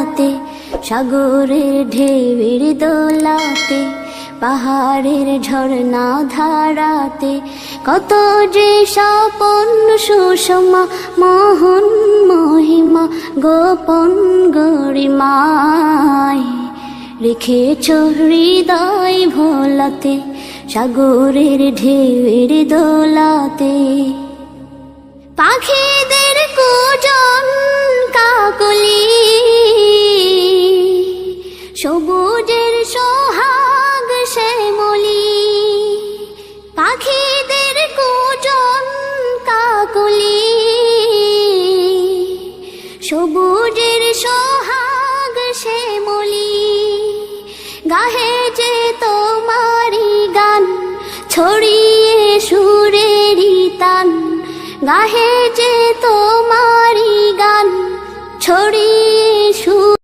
ধারাতে সাগরের ঢেউয়ের দোলাতে, পাহাড়ের ঝর্ণা ধারাতে, কত যে স্বপন সুষমা, মোহন মহিমা, গোপন গরিমায় রেখেছ হৃদয় ভোলাতে, সাগরের ঢেউয়ের দোলাতে। সবুজের সোহাগ শ্যামলি পাখিদের কুজন কাকলি। সবুজের সোহাগ শ্যামলি গাহে যে তোমারি গান, ছড়িয়ে সুরেরি তান। গাহে যে তোমারি